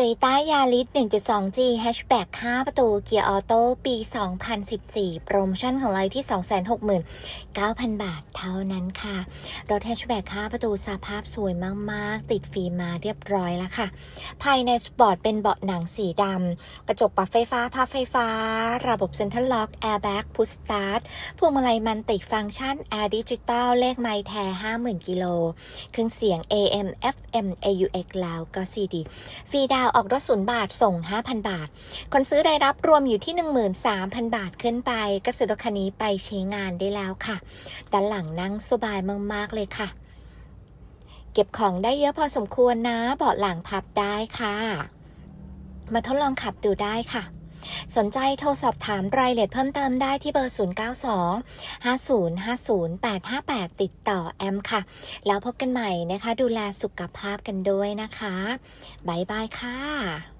โตยต้ายาริส 1.2G Hatchback 5 ประตู เกียร์ออโต้ ปี 2014 โปรโมชั่นของเราที่ 269,000 บาทเท่านั้นค่ะ รถ Hatchback 5 ประตูสภาพสวยมาก ๆ ติดฟิล์มมาเรียบร้อยแล้วค่ะ ภายในสปอร์ตเป็นเบาะหนังสีดำ กระจกปรับไฟฟ้าพับไฟฟ้า ระบบเซ็นทรัลล็อก แอร์แบ็กพุชสตาร์ทพวงมาลัยมันติฟังก์ชัน แอร์ดิจิตอล เลขไมล์แท้ 50,000 กิโล เครื่องเสียง AM FM AUX แล้วก็ CD ฟรีดาวาวออกรถศูนย์บาทส่ง 5,000 บาท คนซื้อได้รับรวมอยู่ที่ 13,000 บาทขึ้นไป ก็ซื้อรถคันนี้ไปใช้งานได้แล้วค่ะด้านหลังนั่งสบายมาก ๆ เลยค่ะ เก็บของได้เยอะพอสมควรนะ เบาะหลังพับได้ค่ะ มาทดลองขับดูได้ค่ะ สนใจโทรสอบถามรายละเอียดเพิ่มเติมได้ที่เบอร์ 092 5050 858 ติดต่อแอมค่ะ แล้วพบกันใหม่นะคะ ดูแลสุขภาพกันด้วยนะคะ บ๊ายบายค่ะ